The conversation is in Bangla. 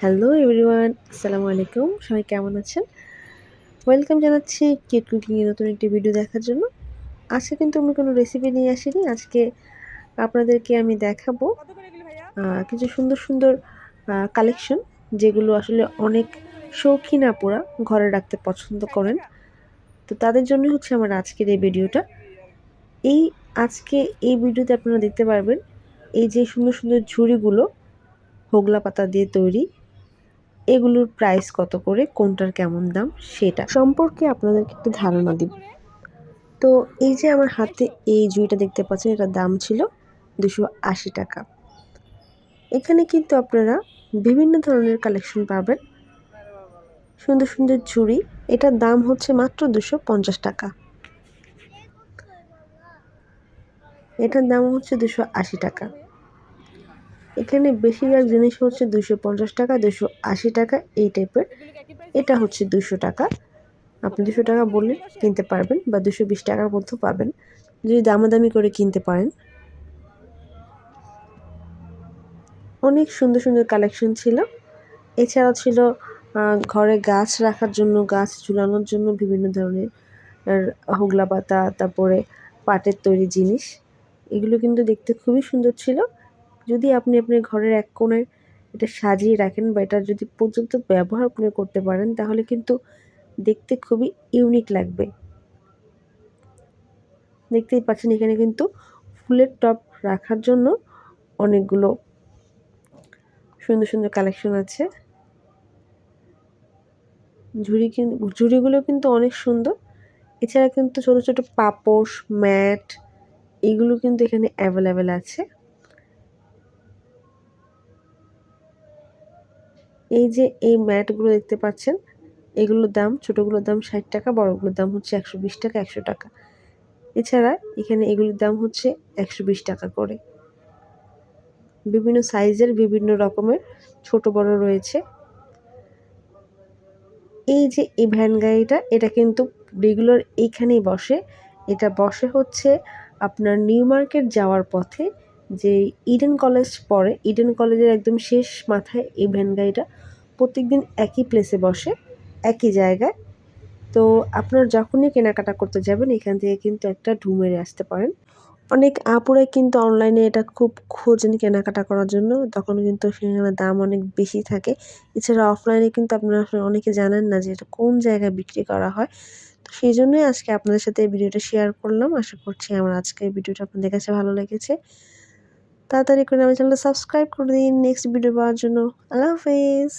হ্যালো এভরিওয়ান আসসালামু আলাইকুম সবাই কেমন আছেন? ওয়েলকাম জানাচ্ছি কেক কুকিংয়ে নতুন একটি ভিডিও দেখার জন্য। আজকে কিন্তু আমি কোনো রেসিপি নিয়ে আসিনি। আজকে আপনাদেরকে আমি দেখাবো কিছু সুন্দর সুন্দর কালেকশন যেগুলো আসলে অনেক শৌখিন আপুরা ঘরে রাখতে পছন্দ করেন। তো তাদের জন্যই হচ্ছে আমার আজকের এই ভিডিওটা এই আজকে এই ভিডিওতে আপনারা দেখতে পারবেন, এই যে সুন্দর সুন্দর ঝুড়িগুলো হোগলা পাতা দিয়ে তৈরি। এগুলোর প্রাইস কত করে, কোনটার কেমন দাম, সেটা সম্পর্কে আপনাদেরকে একটু ধারণা দিব। তো এই যে আমার হাতে এই জুইটা দেখতে পাচ্ছেন, এটার দাম ছিল দুশো আশি টাকা। এখানে কিন্তু আপনারা বিভিন্ন ধরনের কালেকশন পাবেন। সুন্দর সুন্দর ঝুড়ি এটার দাম হচ্ছে মাত্র দুশো পঞ্চাশ টাকা। এটার দাম হচ্ছে দুশো আশি টাকা। এখানে বেশিরভাগ জিনিস হচ্ছে দুশো পঞ্চাশ টাকা দুশো আশি টাকা, এই টাইপের এটা হচ্ছে দুশো টাকা। আপনি দুশো টাকা বললে কিনতে পারবেন বা দুশো বিশ টাকার মধ্যেও পাবেন। যদি দামাদামি করে কিনতে পারেন। অনেক সুন্দর সুন্দর কালেকশন ছিল। এছাড়াও ছিল ঘরে গাছ রাখার জন্য, গাছ ঝুলানোর জন্য বিভিন্ন ধরনের হোগলা পাতা, তারপরে পাটের তৈরি জিনিস। এগুলো কিন্তু দেখতে খুবই সুন্দর ছিল। যদি আপনি আপনার ঘরের এক কোণে এটা সাজিয়ে রাখেন বা এটা যদি পর্যন্ত ব্যবহার আপনি করতে পারেন, তাহলে কিন্তু দেখতে খুবই ইউনিক লাগবে। দেখতেই পাচ্ছেন এখানে কিন্তু ফুলের টপ রাখার জন্য অনেকগুলো সুন্দর সুন্দর কালেকশন আছে। ঝুড়ি কিন্তু ঝুড়িগুলো কিন্তু অনেক সুন্দর। এছাড়া কিন্তু ছোটো ছোটো পাপোশ, ম্যাট, এগুলো কিন্তু এখানে অ্যাভেলেবেল আছে। এই যে এই ম্যাটগুলো দেখতে পাচ্ছেন, এগুলোর দাম, ছোটোগুলোর দাম ষাট টাকা, বড়গুলোর দাম হচ্ছে একশো বিশ টাকা, একশো টাকা। এছাড়া এখানে এগুলির দাম হচ্ছে একশো বিশ টাকা করে। বিভিন্ন সাইজের, বিভিন্ন রকমের ছোট, বড় রয়েছে। এই যে এই ভ্যান গাড়িটা, এটা কিন্তু রেগুলার এইখানেই বসে। এটা বসে হচ্ছে আপনার নিউ মার্কেট যাওয়ার পথে যে ইডেন কলেজ পড়ে ইডেন কলেজের একদম শেষ মাথায় এই ভ্যান গাড়িটা প্রত্যেকদিন একই প্লেসে বসে, একই জায়গায়। তো আপনার যখনই কেনাকাটা করতে যাবেন, এখান থেকে কিন্তু একটা ঢু মেরে আসতে পারেন। অনেক আপুরাই কিন্তু অনলাইনে এটা খুব খোঁজেন কেনাকাটা করার জন্য, তখন কিন্তু সেখানে দাম অনেক বেশি থাকে। এছাড়া অফলাইনে কিন্তু আপনারা অনেকে জানেন না যে এটা কোন জায়গায় বিক্রি করা হয়। তো সেই জন্যই আজকে আপনাদের সাথে এই ভিডিওটা শেয়ার করলাম। আশা করছি আমার আজকের ভিডিওটা আপনাদের কাছে ভালো লেগেছে। তাড়াতাড়ি করে আমার চ্যানেলটা সাবস্ক্রাইব করে দিন নেক্সট ভিডিও পাওয়ার জন্য। আল্লাহ হাফেজ।